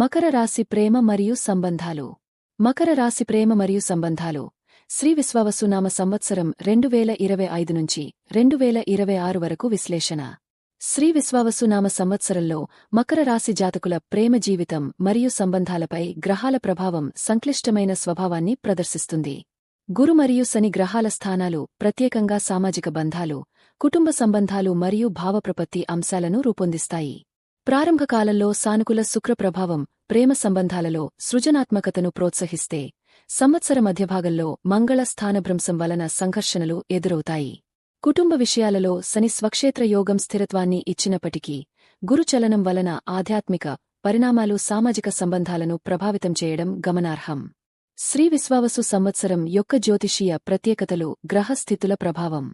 మకర రాశి ప్రేమ మరియు సంబంధాలు. మకర రాశి ప్రేమ మరియు సంబంధాలు. శ్రీ విశ్వవసునామ సంవత్సరం రెండు వేల ఇరవై ఐదు నుంచి రెండు వేల ఇరవై ఆరు వరకు విశ్లేషణ. శ్రీ విశ్వవసునామ సంవత్సరంలో మకర రాశి జాతకుల ప్రేమ జీవితం మరియు సంబంధాలపై గ్రహాల ప్రభావం సంక్లిష్టమైన స్వభావాన్ని ప్రదర్శిస్తుంది. గురు మరియు శని గ్రహాల స్థానాలు ప్రత్యేకంగా సామాజిక బంధాలు కుటుంబ సంబంధాలు మరియు భావప్రపత్తి అంశాలను రూపొందిస్తాయి. ప్రారంభ కాలంలో సానుకూల శుక్ర ప్రభావం ప్రేమ సంబంధాలలో సృజనాత్మకతను ప్రోత్సహిస్తే సంవత్సర మధ్యభాగంలో మంగళ స్థానభ్రంశం వలన సంఘర్షణలు ఎదురవుతాయి. కుటుంబ విషయాలలో శని స్వక్షేత్ర యోగం స్థిరత్వాన్ని ఇచ్చినప్పటికీ గురుచలనం వలన ఆధ్యాత్మిక పరిణామాలు సామాజిక సంబంధాలను ప్రభావితం చేయడం గమనార్హం. శ్రీ విశ్వావసు సంవత్సరం యొక్క జ్యోతిషీయ ప్రత్యేకతలు గ్రహస్థితుల ప్రభావం.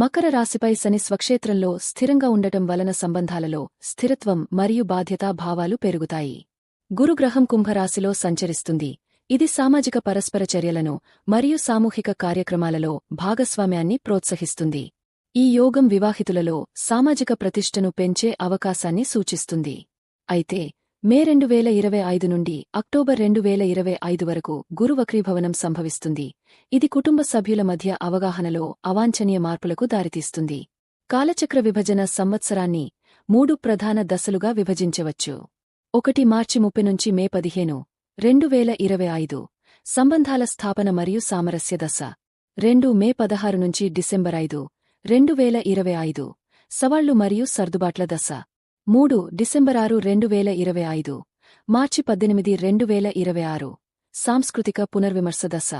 మకర రాశిపై శని స్వక్షేత్రంలో స్థిరంగా ఉండటం వలన సంబంధాలలో స్థిరత్వం మరియు బాధ్యతా భావాలు పెరుగుతాయి. గురుగ్రహం కుంభరాశిలో సంచరిస్తుంది. ఇది సామాజిక పరస్పర చర్యలను మరియు సామూహిక కార్యక్రమాలలో భాగస్వామ్యాన్ని ప్రోత్సహిస్తుంది. ఈ యోగం వివాహితులలో సామాజిక ప్రతిష్టను పెంచే అవకాశాన్ని సూచిస్తుంది. అయితే మే రెండు వేల ఇరవై ఐదు నుండి అక్టోబర్ రెండు వేల ఇరవై ఐదు వరకు గురువక్రీభవనం సంభవిస్తుంది. ఇది కుటుంబ సభ్యుల మధ్య అవగాహనలో అవాంఛనీయ మార్పులకు దారితీస్తుంది. కాలచక్ర విభజన సంవత్సరాన్ని మూడు ప్రధాన దశలుగా విభజించవచ్చు. ఒకటి మార్చి ముప్పై నుంచి మే పదిహేను రెండు వేల ఇరవై ఐదు సంబంధాల స్థాపన మరియు సామరస్య దశ. రెండు మే పదహారు నుంచి డిసెంబర్ ఐదు రెండు వేల ఇరవై ఐదు సవాళ్ళు మరియు సర్దుబాట్ల దశ. మూడు డిసెంబర్ ఆరు రెండు వేల ఇరవై ఐదు మార్చి పద్దెనిమిది రెండు వేల ఇరవై ఆరు. సాంస్కృతిక పునర్విమర్శ దశ.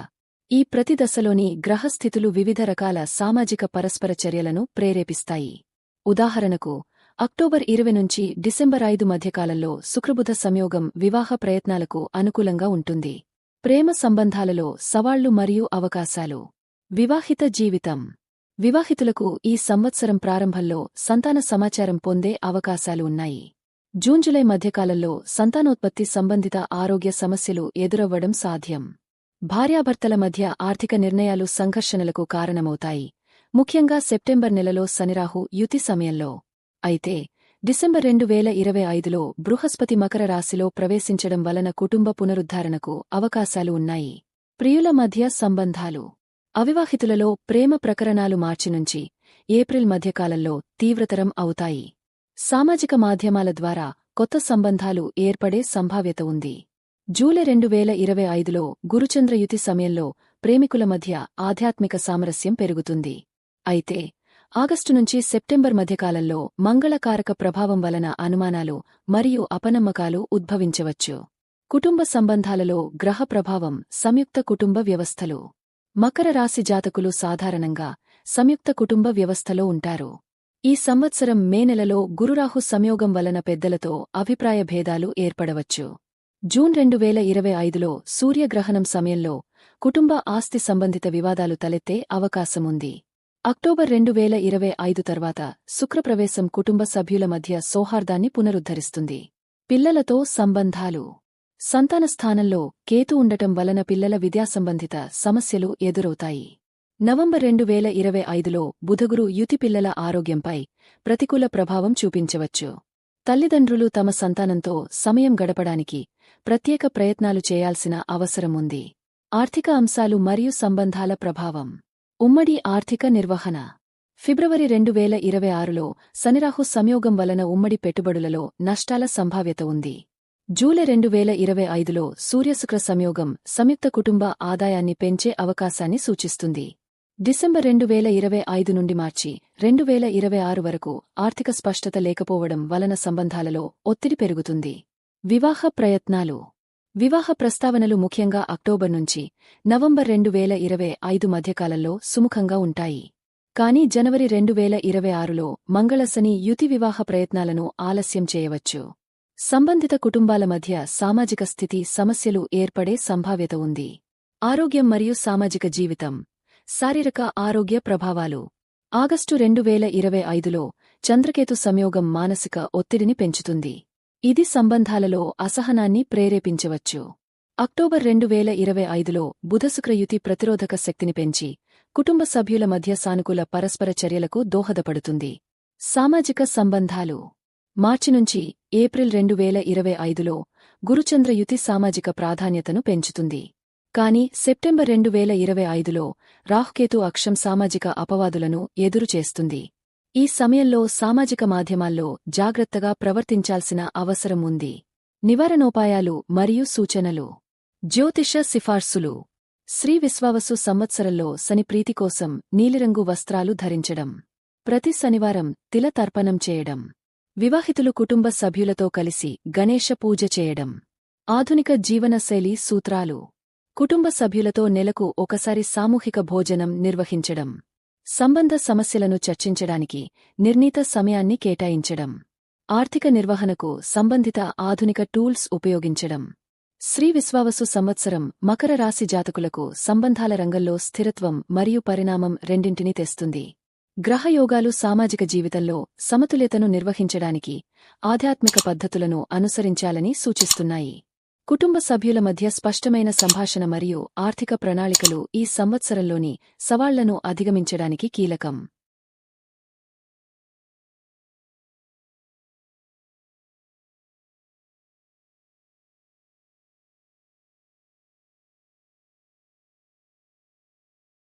ఈ ప్రతి దశలోని గ్రహస్థితులు వివిధ రకాల సామాజిక పరస్పర చర్యలను ప్రేరేపిస్తాయి. ఉదాహరణకు అక్టోబర్ ఇరవై నుంచి డిసెంబర్ ఐదు మధ్యకాలంలో శుక్రబుధ సంయోగం వివాహ ప్రయత్నాలకు అనుకూలంగా ఉంటుంది. ప్రేమ సంబంధాలలో సవాళ్ళు మరియు అవకాశాలు. వివాహిత జీవితం. వివాహితులకు ఈ సంవత్సరం ప్రారంభంలో సంతాన సమాచారం పొందే అవకాశాలు ఉన్నాయి. జూన్ జులై మధ్యకాలంలో సంతానోత్పత్తి సంబంధిత ఆరోగ్య సమస్యలు ఎదురవ్వడం సాధ్యం. భార్యాభర్తల మధ్య ఆర్థిక నిర్ణయాలు సంఘర్షణలకు కారణమవుతాయి. ముఖ్యంగా సెప్టెంబర్ నెలలో శనిరాహు యుతి సమయంలో. అయితే డిసెంబర్ రెండు వేల ఇరవై ఐదులో బృహస్పతి మకర రాశిలో ప్రవేశించడం వలన కుటుంబ పునరుద్ధారణకు అవకాశాలు ఉన్నాయి. ప్రియుల మధ్య సంబంధాలు అవివాహితులలో ప్రేమ ప్రకరణాలు మార్చి నుంచి ఏప్రిల్ మధ్యకాలంలో తీవ్రతరం అవుతాయి. సామాజిక మాధ్యమాల ద్వారా కొత్త సంబంధాలు ఏర్పడే సంభావ్యత ఉంది. జూలై రెండు వేల ఇరవై ఐదులో గురుచంద్రయుతి సమయంలో ప్రేమికుల మధ్య ఆధ్యాత్మిక సామరస్యం పెరుగుతుంది. అయితే ఆగస్టు నుంచి సెప్టెంబర్ మధ్యకాలంలో మంగళకారక ప్రభావం వలన అనుమానాలు మరియు అపనమ్మకాలు ఉద్భవించవచ్చు. కుటుంబ సంబంధాలలో గ్రహ ప్రభావం సంయుక్త కుటుంబ వ్యవస్థలు. మకర రాశి జాతకులు సాధారణంగా సంయుక్త కుటుంబ వ్యవస్థలో ఉంటారు. ఈ సంవత్సరం మే నెలలో గురురాహు సంయోగం వలన పెద్దలతో అభిప్రాయ భేదాలు ఏర్పడవచ్చు. జూన్ రెండు వేల ఇరవై ఐదులో సూర్యగ్రహణం సమయంలో కుటుంబ ఆస్తి సంబంధిత వివాదాలు తలెత్తే అవకాశముంది. అక్టోబర్ రెండు వేల ఇరవై ఐదు తర్వాత శుక్రప్రవేశం కుటుంబ సభ్యుల మధ్య సౌహార్దాన్ని పునరుద్ధరిస్తుంది. పిల్లలతో సంబంధాలు సంతాన స్థానంలో కేతు ఉండటం వలన పిల్లల విద్యాసంబంధిత సమస్యలు ఎదురవుతాయి. నవంబర్ రెండు వేల ఇరవై ఐదులో బుధగురు యుతి పిల్లల ఆరోగ్యంపై ప్రతికూల ప్రభావం చూపించవచ్చు. తల్లిదండ్రులు తమ సంతానంతో సమయం గడపడానికి ప్రత్యేక ప్రయత్నాలు చేయాల్సిన అవసరముంది ఆర్థిక అంశాలు మరియు సంబంధాల ప్రభావం. ఉమ్మడి ఆర్థిక నిర్వహణ. ఫిబ్రవరి రెండు వేల ఇరవై ఆరులో శనిరాహు సంయోగం వలన ఉమ్మడి పెట్టుబడులలో నష్టాల సంభావ్యత ఉంది. జూలై రెండు వేల ఇరవై ఐదులో సూర్యశుక్ర సంయోగం సంయుక్త కుటుంబ ఆదాయాన్ని పెంచే అవకాశాన్ని సూచిస్తుంది. డిసెంబర్ రెండు వేల ఇరవై ఐదు నుండి మార్చి రెండు వేల ఇరవై ఆరు వరకు ఆర్థిక స్పష్టత లేకపోవడం వలన సంబంధాలలో ఒత్తిడి పెరుగుతుంది. వివాహ ప్రయత్నాలు. వివాహ ప్రస్తావనలు ముఖ్యంగా అక్టోబర్ నుంచి నవంబర్ రెండు వేల ఇరవై ఐదు మధ్యకాలంలో సుముఖంగా ఉంటాయి. కానీ జనవరి రెండు వేల ఇరవై ఆరులో మంగళసని యుతి వివాహ ప్రయత్నాలను ఆలస్యం చేయవచ్చు. సంబంధిత కుటుంబాల మధ్య సామాజిక స్థితి సమస్యలు ఏర్పడే సంభావ్యత ఉంది. ఆరోగ్యం మరియు సామాజిక జీవితం శారీరక ఆరోగ్య ప్రభావాలు. ఆగస్టు రెండు వేల ఇరవై ఐదులో చంద్రకేతు సంయోగం మానసిక ఒత్తిడిని పెంచుతుంది. ఇది సంబంధాలలో అసహనాన్ని ప్రేరేపించవచ్చు. అక్టోబర్ రెండు వేల ఇరవై ఐదులో బుధశుక్రయుతి ప్రతిరోధక శక్తిని పెంచి కుటుంబ సభ్యుల మధ్య సానుకూల పరస్పర చర్యలకు దోహదపడుతుంది. సామాజిక సంబంధాలు మార్చి నుంచి ఏప్రిల్ రెండు వేల ఇరవై ఐదులో గురుచంద్రయుతి సామాజిక ప్రాధాన్యతను పెంచుతుంది. కాని సెప్టెంబర్ రెండు వేల ఇరవై ఐదులో రాహుకేతు అక్షం సామాజిక అపవాదులను ఎదురుచేస్తుంది ఈ సమయంలో సామాజిక మాధ్యమాల్లో జాగ్రత్తగా ప్రవర్తించాల్సిన అవసరం ఉంది. నివారణోపాయాలు మరియు సూచనలు. జ్యోతిష సిఫార్సులు. శ్రీ విశ్వావసు సంవత్సరంలో శని ప్రీతి కోసం నీలిరంగు వస్త్రాలు ధరించడం. ప్రతి శనివారం తిల తర్పణం చేయడం. వివాహితులు కుటుంబ సభ్యులతో కలిసి గణేశ పూజ చేయడం. ఆధునిక జీవనశైలి సూత్రాలు. కుటుంబ సభ్యులతో నెలకు ఒకసారి సామూహిక భోజనం నిర్వహించడం. సంబంధ సమస్యలను చర్చించడానికి నిర్ణీత సమయాన్ని కేటాయించడం. ఆర్థిక నిర్వహణకు సంబంధిత ఆధునిక టూల్స్ ఉపయోగించడం. శ్రీ విశ్వావసు సంవత్సరం మకర రాశి జాతకులకు సంబంధాల రంగంలో స్థిరత్వం మరియు పరిణామం రెండింటినీ తెస్తుంది. గ్రహయోగాలు సామాజిక జీవితంలో సమతుల్యతను నిర్వహించడానికి ఆధ్యాత్మిక పద్ధతులను అనుసరించాలని సూచిస్తున్నాయి. కుటుంబ సభ్యుల మధ్య స్పష్టమైన సంభాషణ మరియు ఆర్థిక ప్రణాళికలు ఈ సంవత్సరంలోని సవాళ్ళను అధిగమించడానికి కీలకం.